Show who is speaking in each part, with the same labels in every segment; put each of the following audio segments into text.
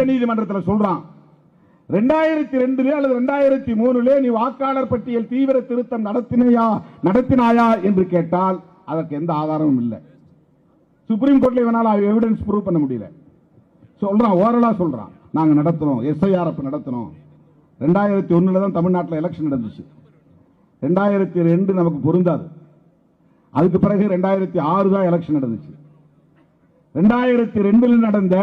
Speaker 1: உச்ச நீதிமன்றத்தில் சொல்றான். ரெண்டாயிரத்தி ரெண்டுல அல்லது ரெண்டாயிரத்தி மூணுல நீ வாக்காளர் பட்டியல் தீவிர திருத்தம் நடத்தினையா நடத்தினாயா என்று கேட்டால் அதற்கு எந்த ஆதாரமும் இல்லை. சுப்ரீம் கோர்ட்ல இவனால் எவிடன்ஸ் ப்ரூவ் பண்ண முடியல. சொல்றான் ஓரலா சொல்றான். நாங்க நடத்துறோம் எஸ்ஐஆர்எஃப் நடத்தினோம் ரெண்டாயிரத்தி ஒண்ணுல தான் தமிழ்நாட்டில் எலெக்ஷன் நடந்துச்சு. ரெண்டாயிரத்தி ரெண்டு நமக்கு பொருந்தாது. அதுக்கு பிறகு ரெண்டாயிரத்தி ஆறு தான் எலெக்ஷன் நடந்துச்சு. ரெண்டாயிரத்தி ரெண்டில் நடந்த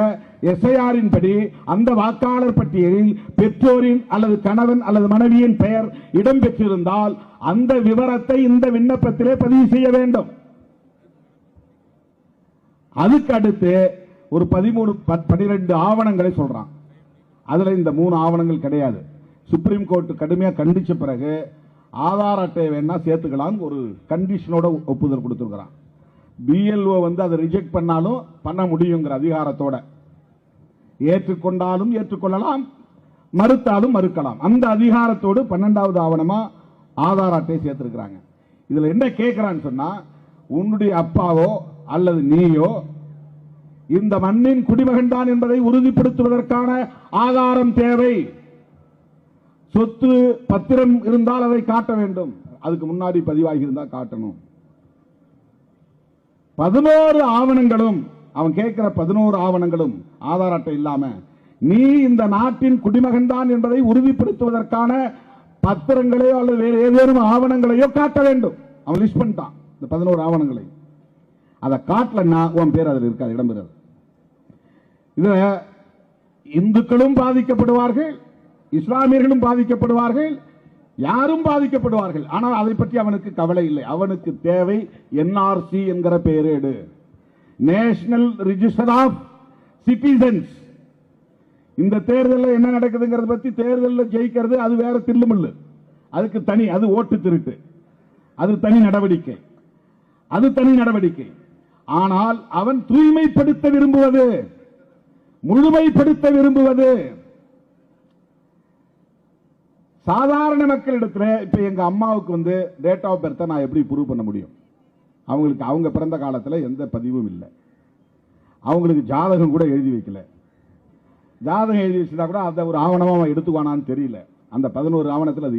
Speaker 1: எஸ்ஐஆரின் படி அந்த வாக்காளர் பட்டியலில் பெற்றோரின் அல்லது கணவன் அல்லது மனைவியின் பெயர் இடம்பெற்றிருந்தால் அந்த விவரத்தை இந்த விண்ணப்பத்திலே பதிவு செய்ய வேண்டும். அதுக்கு அடுத்து ஒரு பதிமூணு பன்னிரெண்டு ஆவணங்களை சொல்றான். அதுல இந்த மூணு ஆவணங்கள் கிடையாது. சுப்ரீம் கோர்ட் கடுமையா கண்டிச்ச பிறகு ஆதார் அட்டையை வேணா சேர்த்துக்கலாம் ஒரு கண்டிஷனோட ஒப்புதல் கொடுத்துருக்கிறான். பிஎல்ஓ வந்து அதை ரிஜெக்ட் பண்ணாலும் பண்ண முடியுங்கிற அதிகாரத்தோட. ஏற்றுக்கொண்டாலும் ஏற்றுக்கொள்ளலாம் மறுத்தாலும் மறுக்கலாம். அந்த அதிகாரத்தோடு பன்னெண்டாவது ஆவணமா ஆதார் அட்டை சேர்த்திருக்கிறாங்க. இதுல என்ன கேட்கிறான்னு சொன்னா உன்னுடைய அப்பாவோ அல்லது நீயோ இந்த மண்ணின் குடிமகன் தான் என்பதை உறுதிப்படுத்துவதற்கான ஆதாரம் தேவை. சொத்து பத்திரம் இருந்தால் அதை காட்ட வேண்டும். அதுக்கு முன்னாடி பதிவாகி இருந்தால் காட்டணும். பதினோரு ஆவணங்களும் அவன் கேட்கிற பதினோரு ஆவணங்களும் ஆதார் அட்டை இல்லாம நீ இந்த நாட்டின் குடிமகன் தான் என்பதை உறுதிப்படுத்துவதற்கான பத்திரங்களையோ அல்லது வேறு ஏதேனும் ஆவணங்களையோ காட்ட வேண்டும். அவன் லிஸ்ட் பண்ணிட்டான் இந்த பதினோரு ஆவணங்களை. அதை காட்டலன்னா உன் பேர் அதில் இருக்காது இடம்பெறாது இதுல இந்துக்களும் பாதிக்கப்படுவார்கள் இஸ்லாமியர்களும் பாதிக்கப்படுவார்கள் யாரும் பாதிக்கப்படுவார்கள். ஆனால் அதை பற்றி அவனுக்கு கவலை இல்லை. அவனுக்கு தேவை என்ஆர்சி என்கிற பெயரேடு நேஷனல் ரிஜிஸ்டர் ஆஃப் சிட்டிசன்ஸ் இந்த தேர்தலில் என்ன நடக்குதுங்கிறத பற்றி தேர்தலில் ஜெயிக்கிறது அது வேற தில்லுமில்லு. அதுக்கு தனி அது ஓட்டு திருட்டு. அது தனி நடவடிக்கை. அது தனி நடவடிக்கை. ஆனால் அவன் தூய்மைப்படுத்த விரும்புவது முழுமைப்படுத்த விரும்புவது சாதாரண மக்களிடத்துல இப்ப எங்க அம்மாவுக்கு வந்து டேட் ஆஃப் பர்த்தை நான் எப்படி ப்ரூவ் பண்ண முடியும்? அவங்களுக்கு அவங்க பிறந்த காலத்தில் எந்த பதிவும் இல்லை. அவங்களுக்கு ஜாதகம் கூட எழுதி வைக்கல. ஜாதகம் எழுதி வச்சுட்டா கூட அதை ஒரு ஆவணமாக அவன் எடுத்துக்குவானான்னு தெரியல. அந்த பதினோரு ஆவணத்தில் அது